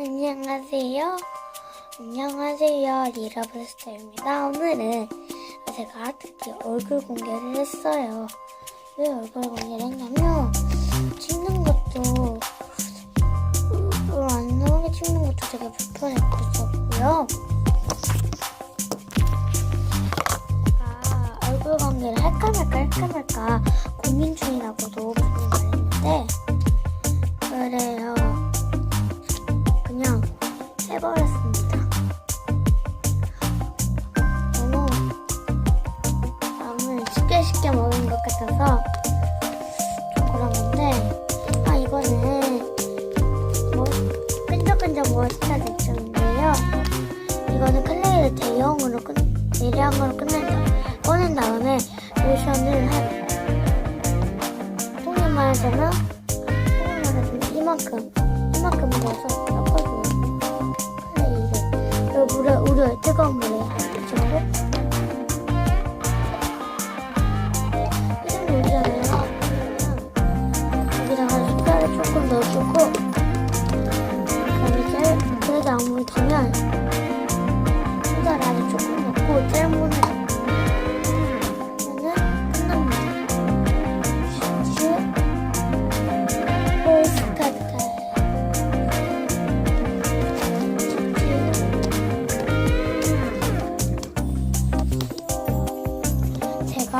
안녕하세요. 안녕하세요. 리라브스타입니다. 오늘은 제가 드디어 얼굴 공개를 했어요. 왜 얼굴 공개를 했냐면, 찍는 것도, 어, 안 나오게 찍는 것도 되게 불편했었고요. 아, 얼굴 공개를 할까 말까 할까 말까 고민 중이라고도 분이 말했는데, 그래요. 해버렸습니다. 너무 마음을 쉽게 쉽게 먹은 것 같아서 좀 그런 건데 아 이거는 뭐 끈적끈적 머스타드 액션인데요. 이거는 클레이를 대형으로 끝 대량으로 다 꺼낸 다음에 로션을 한 통일 말하자면 통일 말하자면 이만큼 이만큼 넣어서 물에 우려 뜨거운 물에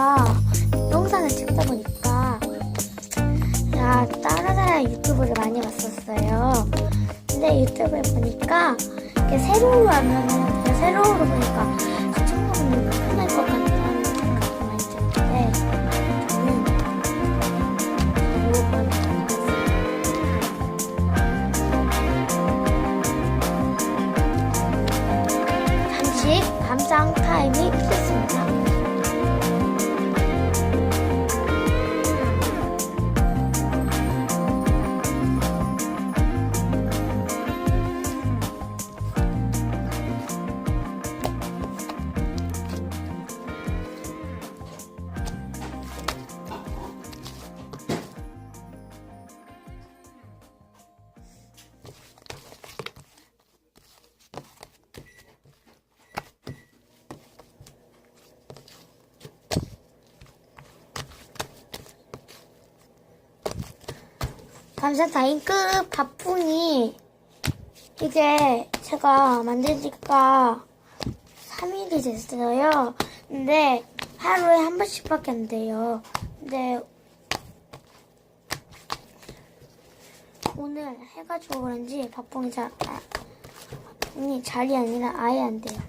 제가 영상을 찍다 보니까 야 다른 사람 유튜브를 많이 봤었어요. 근데 유튜브에 보니까 이렇게 세로로 하면은 그냥 세로로 보니까 시청자분들 불편할 것 같다는 생각이 많이 드는데 저는 게 좋았어요. 잠시 감상 타임이 있겠습니다. 감사 타임 끝 바풍이 이제 제가 만든 지가 3일이 됐어요. 근데 하루에 한 번씩밖에 안 돼요. 근데 오늘 해가지고 그런지 바풍이 잘, 아, 바풍이 아니라 아예 안 돼요.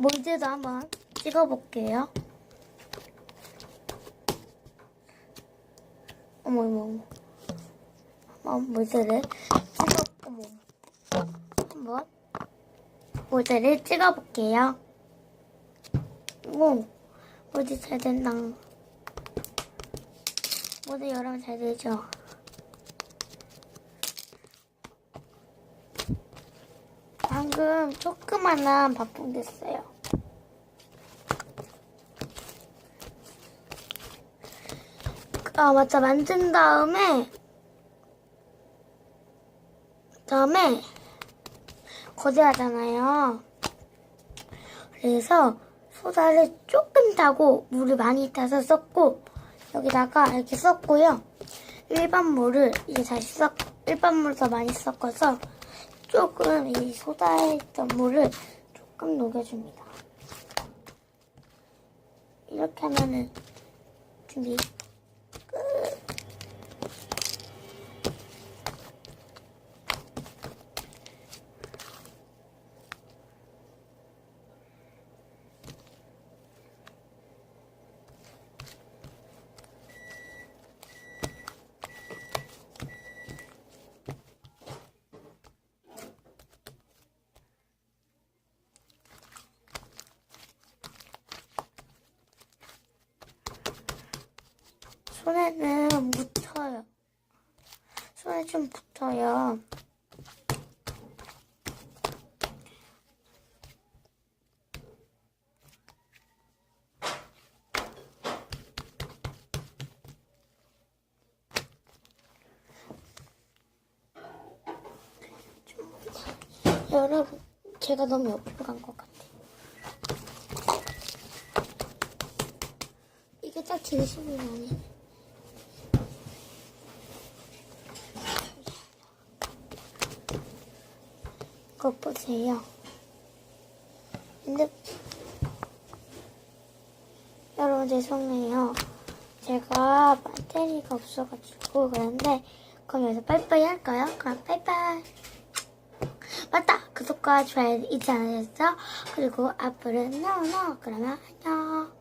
몰드도 한번 찍어볼게요. 어머, 어머, 어머. 한번 몰드를 찍어, 어머. 한번 몰드를 찍어볼게요. 오, 몰드 잘 된다. 모두 여러분 잘 되죠? 방금 조그만한 바풍 됐어요. 아 맞다 만든 다음에 다음에 거대하잖아요. 그래서 소다를 조금 타고 물을 많이 타서 썼고 여기다가 이렇게 썼고요. 일반 물을 이제 다시 섞 일반 물을 더 많이 섞어서 조금 이 소다에 있던 물을 조금 녹여줍니다. 이렇게 하면은 준비 손에는 묻혀요. 손에 좀 붙어요. 여러분, 제가 너무 옆으로 간 것 같아요. 이게 딱 진심이 아니네. 거 보세요. 근데 여러분 죄송해요. 제가 배터리가 없어가지고 그런데 그럼 여기서 빠이빠이 할까요? 그럼 빠이빠이. 맞다! 구독과 좋아요 잊지 않으셨죠? 그리고 앞으로는 노노 그러면 안녕. 뿅.